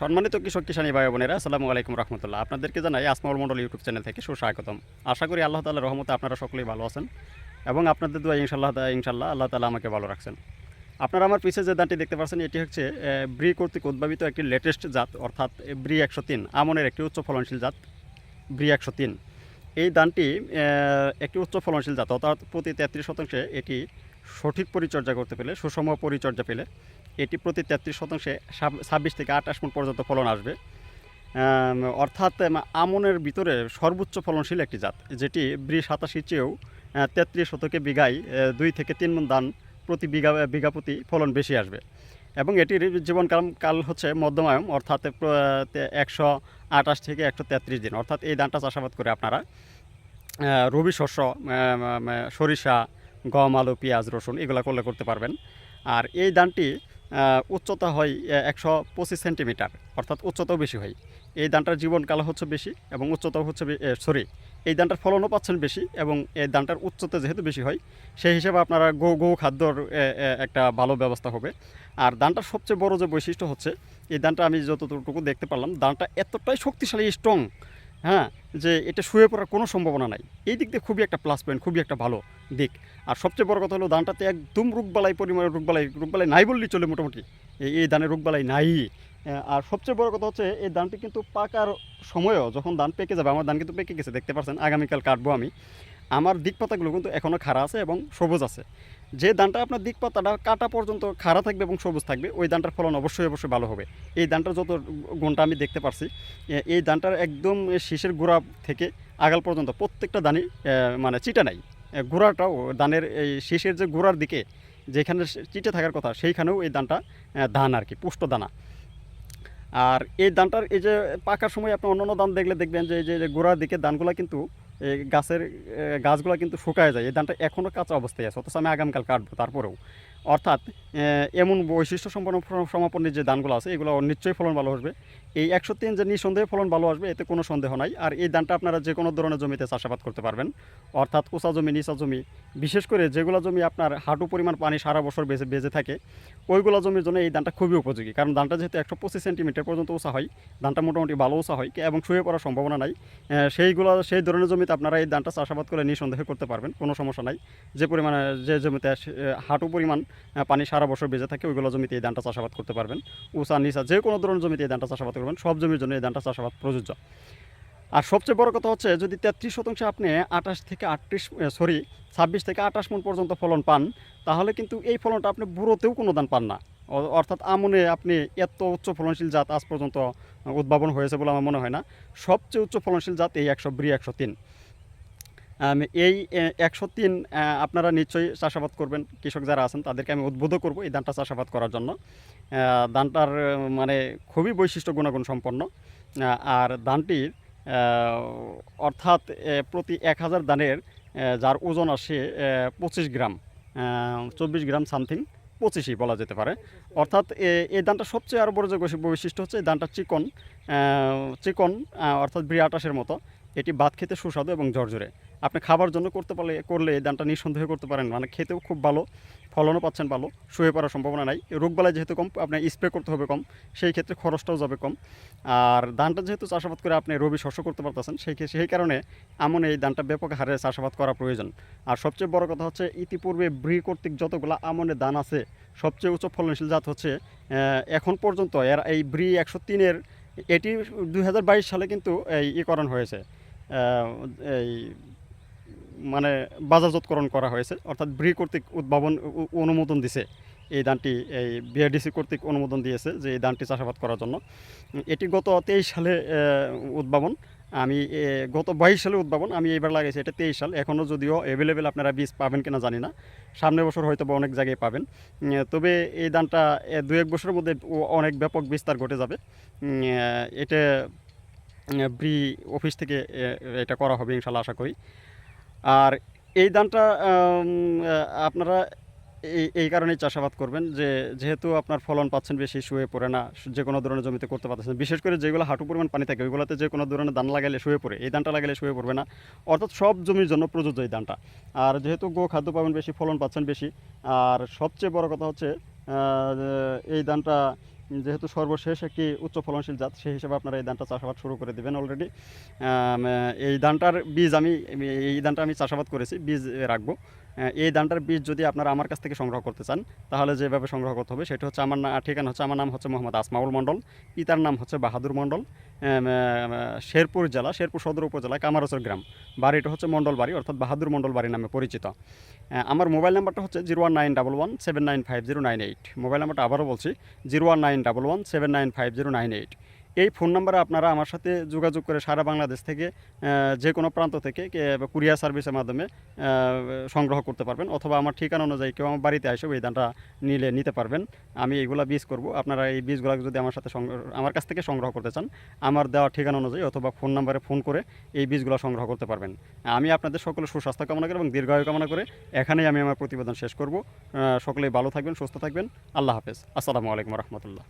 সম্মানিত কৃষক কিষানী ভাই বোনেরা, আসসালামু আলাইকুম রহমতুল্লাহ। আপনাদেরকে জানাই আসমাউল মন্ডল ইউটিউব চ্যানেল থেকে সুস্বাগতম। আশা করি আল্লাহ তালার রহমতে আপনারা সকলেই ভালো আছেন এবং আপনাদের দোয়া ইনশাল্লাহ ইনশাল্লাহ আল্লাহ তালা আমাকে ভালো রাখছেন। আপনারা আমার পিছিয়ে যে দানটি দেখতে পাচ্ছেন, এটি হচ্ছে ব্রি কর্তৃক উদ্ভাবিত একটি লেটেস্ট জাত, অর্থাৎ ব্রি একশো তিন, আমনের একটি উচ্চ ফলনশীল জাত, ব্রি একশো তিন। এই দানটি একটি উচ্চ ফলনশীল জাত, অর্থাৎ প্রতি তেত্রিশ শতাংশে এটি সঠিক পরিচর্যা করতে পেলে, সুষম পরিচর্যা পেলে এটি প্রতি তেত্রিশ শতাংশে ছাব্বিশ থেকে আঠাশ মন পর্যন্ত ফলন আসবে। অর্থাৎ আমনের ভিতরে সর্বোচ্চ ফলনশীল একটি জাত, যেটি ব্রি সাতাশি চেয়েও তেত্রিশ শতকে বিঘায় দুই থেকে তিন মন ধান প্রতি বিঘা বিঘা প্রতি ফলন বেশি আসবে। এবং এটির জীবনকাল, কাল হচ্ছে মধ্যমায়ম, অর্থাৎ একশো আঠাশ থেকে একশো তেত্রিশ দিন। অর্থাৎ এই ধানটা চাষাবাদ করে আপনারা রবি শস্য সরিষা, গম, আলু, পেঁয়াজ, রসুন এগুলো করলে করতে পারবেন। আর এই ধানটি উচ্চতা হয় একশো পঁচিশ সেন্টিমিটার, অর্থাৎ উচ্চতাও বেশি হয়। এই ধানটার জীবনকাল হচ্ছে বেশি এবং উচ্চতাও হচ্ছে সরি এই ধানটার ফলনও পাচ্ছেন বেশি এবং এই ধানটার উচ্চতা যেহেতু বেশি হয়, সেই হিসেবে আপনারা গো গো খাদ্যর একটা ভালো ব্যবস্থা হবে। আর ধানটার সবচেয়ে বড় যে বৈশিষ্ট্য হচ্ছে, এই ধানটা আমি যতটুকু দেখতে পারলাম ধানটা এতটাই শক্তিশালী স্ট্রং হ্যাঁ যে এটা শুয়ে পড়ার কোনো সম্ভাবনা নাই। এই দিক দিয়ে খুবই একটা প্লাস পয়েন্ট খুবই একটা ভালো দিক। আর সবচেয়ে বড় কথা হলো, ধানটাতে একদম রোগবালাই পরিমাণে, রোগবালাই রোগবালাই নাই বললেই চলে মোটামুটি। এই ধানে রোগবালাই নাই। আর সবচেয়ে বড় কথা হচ্ছে, এই ধানটি কিন্তু পাকার সময়ও যখন ধান পেকে যাবে, আমার ধান কিন্তু পেকে গেছে, দেখতে পাচ্ছেন, আগামীকাল কাটবো আমি। আমার দিক পাতাগুলো কিন্তু এখনও খাড়া আছে এবং সবুজ আছে। যে ধানটা আপনার দিক পাতাটা কাটা পর্যন্ত খাড়া থাকবে এবং সবুজ থাকবে ওই ধানটার ফলন অবশ্যই অবশ্যই ভালো হবে। এই ধানটার যত গুণটা আমি দেখতে পারছি এই ধানটার একদম শীষের গোড়া থেকে আগাল পর্যন্ত প্রত্যেকটা ধানই মানে চিটা নাই। গোড়াটাও ধানের এই শীষের যে গোড়ার দিকে যেখানে চিটে থাকার কথা সেইখানেও এই আহ, ধান আর কি পুষ্ট দানা। আর এই ধানটার এই যে পাকার সময় আপনি অন্য অন্য ধান দেখলে দেখবেন যে এই যে গোড়ার দিকে ধানগুলো কিন্তু এই গাছের গাছগুলো কিন্তু শুকায় যায়। এই ধানটা এখনও কাঁচা অবস্থায় আছে, অথচ আমি আগামীকাল কাটবো, তারপরেও। অর্থাৎ এমন বৈশিষ্ট্য সম্পন্ন সমাপনের যে ধানগুলো আছে, এগুলো নিশ্চয়ই ফলন ভালো আসবে। এই একশো তিন যে নিঃসন্দেহে ফলন ভালো আসবে, এতে কোনো সন্দেহ নাই। আর এই ধানটা আপনারা যে কোনো ধরনের জমিতে চাষাবাদ করতে পারবেন। অর্থাৎ উঁচা জমি, নিচা জমি, বিশেষ করে যেগুলো জমি আপনার হাঁটু পরিমাণ পানি সারা বছর বেঁচে বেঁচে থাকে, ওইগুলো জমির জন্য এই ধানটা খুবই উপযোগী। কারণ ধানটা যেহেতু একশো পঁচিশ সেন্টিমিটার পর্যন্ত উঁচা হয়, ধানটা মোটামুটি ভালো উঁচা হয় এবং শুয়ে পড়ার সম্ভাবনা নাই সেইগুলো, সেই ধরনের জমিতে আপনারা এই ধানটা চাষাবাদ করে নিঃসন্দেহে করতে পারবেন, কোনো সমস্যা নাই। যে পরিমাণে, যে জমিতে হাঁটু পরিমাণ পানি সারা বছর বেঁচে থাকে, ওইগুলো জমিতে এই ধানটা চাষাবাদ করতে পারবেন। উঁচা নিচা যে কোনো ধরনের জমিতে এই ধানটা চাষাবাদ করবেন, সব জমির জন্য এই ধানটা চাষাবাদ প্রযোজ্য। আর সবচেয়ে বড় কথা হচ্ছে, যদি তেত্রিশ শতাংশে আপনি আঠাশ থেকে আটত্রিশ সরি ছাব্বিশ থেকে আঠাশ মন পর্যন্ত ফলন পান, তাহলে কিন্তু এই ফলনটা আপনি বুড়োতেও কোনো দান পান না। অর্থাৎ আমনে আপনি এত উচ্চ ফলনশীল জাত আজ পর্যন্ত উদ্ভাবন হয়েছে বলে আমার মনে হয় না। সবচেয়ে উচ্চ ফলনশীল জাত এই একশো ব্রি একশো তিন। এই একশো তিন আপনারা নিশ্চয়ই চাষাবাদ করবেন। কৃষক যারা আছেন, তাদেরকে আমি উদ্বুদ্ধ করব এই ধানটা চাষাবাদ করার জন্য। ধানটার মানে খুবই বৈশিষ্ট্য গুণাগুণ সম্পন্ন। আর ধানটির অর্থাৎ প্রতি এক হাজার ধানের যার ওজন আসে পঁচিশ গ্রাম চব্বিশ গ্রাম সামথিং, পঁচিশই বলা যেতে পারে। অর্থাৎ এই ধানটা সবচেয়ে আরও বড় যে বৈশিষ্ট্য হচ্ছে, এই ধানটা চিকন চিকন অর্থাৎ ব্রি আটাশের মতো। এটি ভাত খেতে সুস্বাদু এবং জর্জরে আপনি খাবার জন্য করতে পারলে, করলে এই ধানটা নিঃসন্দেহে করতে পারেন। মানে খেতেও খুব ভালো, ফলনও পাচ্ছেন ভালো, শুয়ে পড়ার সম্ভাবনা নাই। রোগবালাই যেহেতু কম আপনার স্প্রে করতে হবে কম, সেই ক্ষেত্রে খরচটাও যাবে কম। আর ধানটা যেহেতু চাষাবাদ করে আপনি রবি শস্য করতে পারতেছেন, সেই সেই কারণে এমন এই ধানটা ব্যাপক হারে চাষাবাদ করা প্রয়োজন। আর সবচেয়ে বড় কথা হচ্ছে, ইতিপূর্বে ব্রি কর্তৃক যতগুলো আমনের ধান আছে, সবচেয়ে উচ্চ ফলনশীল জাত হচ্ছে এখন পর্যন্ত এর এই ব্রি একশো তিনের এটি দু হাজার বাইশ সালে কিন্তু এই ইকরণ হয়েছে। এই মানে বাজারজাতকরণ করা হয়েছে, অর্থাৎ ব্রি কর্তৃক উদ্ভাবন অনুমোদন দিছে এই ধানটি, এই বিআরডিসি কর্তৃক অনুমোদন দিয়েছে যে এই ধানটি চাষাবাদ করার জন্য। এটি গত তেইশ সালে উদ্ভাবন। আমি গত বাইশ সালে উদ্ভাবন, আমি এবার লাগাইছি, এটা তেইশ সাল। এখনও যদিও অ্যাভেলেবেল আপনারা বীজ পাবেন কিনা জানি না। সামনের বছর হয়তো বা অনেক জায়গায় পাবেন। তবে এই ধানটা দু এক বছরের মধ্যে অনেক ব্যাপক বিস্তার ঘটে যাবে। এটা ব্রি অফিস থেকে এটা করা হবে ইনশাল্লাহ, আশা করি। আর এই ধানটা আপনারা এই এই কারণেই চাষাবাদ করবেন যে যেহেতু আপনার ফলন পাচ্ছেন বেশি, শুয়ে পড়ে না, যে কোনো ধরনের জমিতে করতে পারতেছেন বিশেষ করে যেগুলো হাঁটু পরিমাণ পানি থাকে, ওইগুলোতে যে কোনো ধরনের ধান লাগালে শুয়ে পড়ে, এই ধানটা লাগালে শুয়ে পড়বে না। অর্থাৎ সব জমির জন্য প্রযোজ্য এই ধানটা। আর যেহেতু গো খাদ্য পাবেন বেশি, ফলন পাচ্ছেন বেশি, আর সবচেয়ে বড় কথা হচ্ছে এই ধানটা যেহেতু সর্বশেষ একটি উচ্চ ফলনশীল জাত, সেই হিসেবে আপনারা এই ধানটা চাষাবাদ শুরু করে দেবেন অলরেডি এই ধানটার বীজ আমি, এই ধানটা আমি চাষাবাদ করেছি, বীজ রাখব। এই ধানটার বীজ যদি আপনারা আমার কাছ থেকে সংগ্রহ করতে চান, তাহলে যেভাবে সংগ্রহ করতে হবে সেটা হচ্ছে আমার ঠিকানা হচ্ছে, আমার নাম হচ্ছে মোহাম্মদ আসমাউল মণ্ডল, পিতার নাম হচ্ছে বাহাদুর মণ্ডল শেরপুর জেলা, শেরপুর সদর উপজেলা, কামারচর গ্রাম। বাড়িটা হচ্ছে মণ্ডল বাড়ি, অর্থাৎ বাহাদুর মণ্ডল বাড়ি নামে পরিচিত। আমার মোবাইল নাম্বারটা হচ্ছে zero one nine double one seven nine five zero nine eight. Mobile নাম্বারটা আবারও বলছি, zero one nine double one seven nine five zero nine eight. এই ফোন নাম্বারে আপনারা আমার সাথে যোগাযোগ করে সারা বাংলাদেশ থেকে যে কোনো প্রান্ত থেকে কুরিয়ার সার্ভিসের মাধ্যমে সংগ্রহ করতে পারবেন অথবা আমার ঠিকানা অনুযায়ী কেউ আমার বাড়িতে এসে ওই ধানটা নিলে নিতে পারবেন। আমি এইগুলা বীজ করব। আপনারা এই বীজগুলো যদি আমার সাথে আমার কাছ থেকে সংগ্রহ করতে চান, আমার দেওয়া ঠিকানা অনুযায়ী অথবা ফোন নাম্বারে ফোন করে এই বীজগুলো সংগ্রহ করতে পারবেন। আমি আপনাদের সকলে সুস্বাস্থ্য কামনা করি এবং দীর্ঘায়ু কামনা করে এখানেই আমি আমার প্রতিবেদন শেষ করব। সকলেই ভালো থাকবেন, সুস্থ থাকবেন। আল্লাহ হাফেজ। আসসালামু আলাইকুম রহমতুল্লাহ।